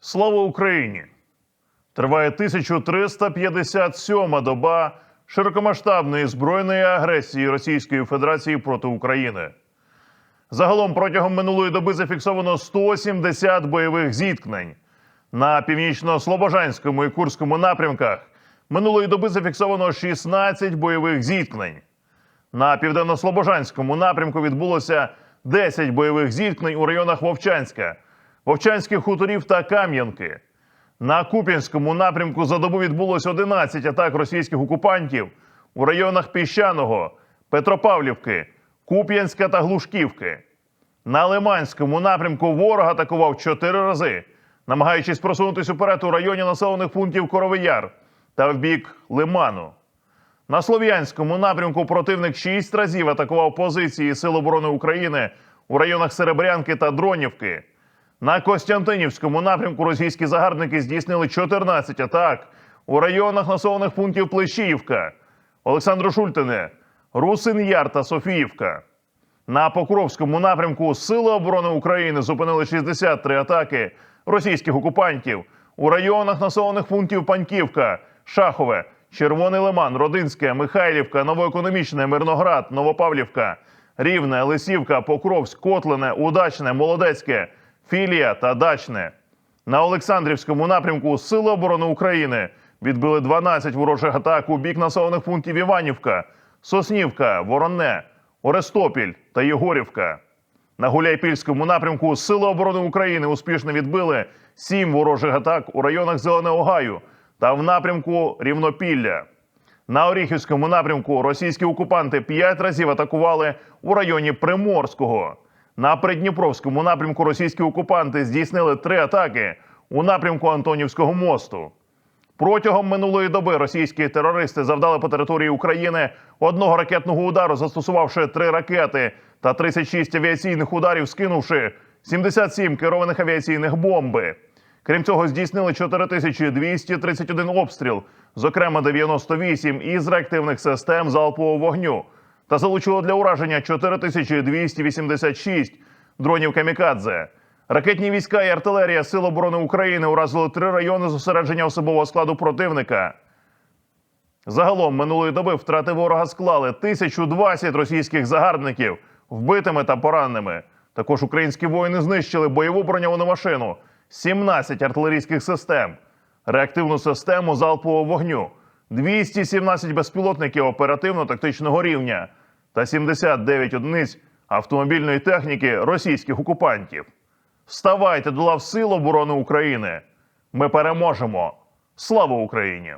Слава Україні! Триває 1357 доба широкомасштабної збройної агресії Російської Федерації проти України. Загалом протягом минулої доби зафіксовано 170 бойових зіткнень. На північно-слобожанському і Курському напрямках минулої доби зафіксовано 16 бойових зіткнень. На південно-слобожанському напрямку відбулося 10 бойових зіткнень у районах Вовчанська, Вовчанських хуторів та Кам'янки. На Куп'янському напрямку за добу відбулось 11 атак російських окупантів у районах Піщаного, Петропавлівки, Куп'янська та Глушківки. На Лиманському напрямку ворог атакував 4 рази, намагаючись просунутися вперед у районі населених пунктів Коровияр та в бік Лиману. На Слов'янському напрямку противник шість разів атакував позиції Сил оборони України у районах Серебрянки та Дронівки. На Костянтинівському напрямку російські загарбники здійснили 14 атак у районах населених пунктів Плещіївка, Олександро Шультине, Русин Яр та Софіївка. На Покровському напрямку Сили оборони України зупинили 63 атаки російських окупантів у районах населених пунктів Паньківка, Шахове, Червоний Лиман, Родинське, Михайлівка, Новоекономічне, Мирноград, Новопавлівка, Рівне, Лисівка, Покровськ, Котлине, Удачне, Молодецьке, Філія та Дачне. На Олександрівському напрямку Сили оборони України відбили 12 ворожих атак у бік населених пунктів Іванівка, Соснівка, Воронне, Орестопіль та Єгорівка. На Гуляйпільському напрямку Сили оборони України успішно відбили сім ворожих атак у районах Зеленого Гаю та в напрямку Рівнопілля. На Оріхівському напрямку російські окупанти п'ять разів атакували у районі Приморського. На Придніпровському напрямку російські окупанти здійснили три атаки у напрямку Антонівського мосту. Протягом минулої доби російські терористи завдали по території України одного ракетного удару, застосувавши три ракети та 36 авіаційних ударів, скинувши 77 керованих авіаційних бомби. Крім цього, здійснили 4231 обстріл, зокрема 98 із реактивних систем залпового вогню, та залучило для ураження 4286 дронів камікадзе. Ракетні війська і артилерія Сил оборони України уразили три райони зосередження особового складу противника. Загалом минулої доби втрати ворога склали 1020 російських загарбників вбитими та пораненими. Також українські воїни знищили бойову броньовану машину, 17 артилерійських систем, реактивну систему залпового вогню, 217 безпілотників оперативно-тактичного рівня та 79 одиниць автомобільної техніки російських окупантів. Вставайте до лав Сил оборони України. Ми переможемо. Слава Україні!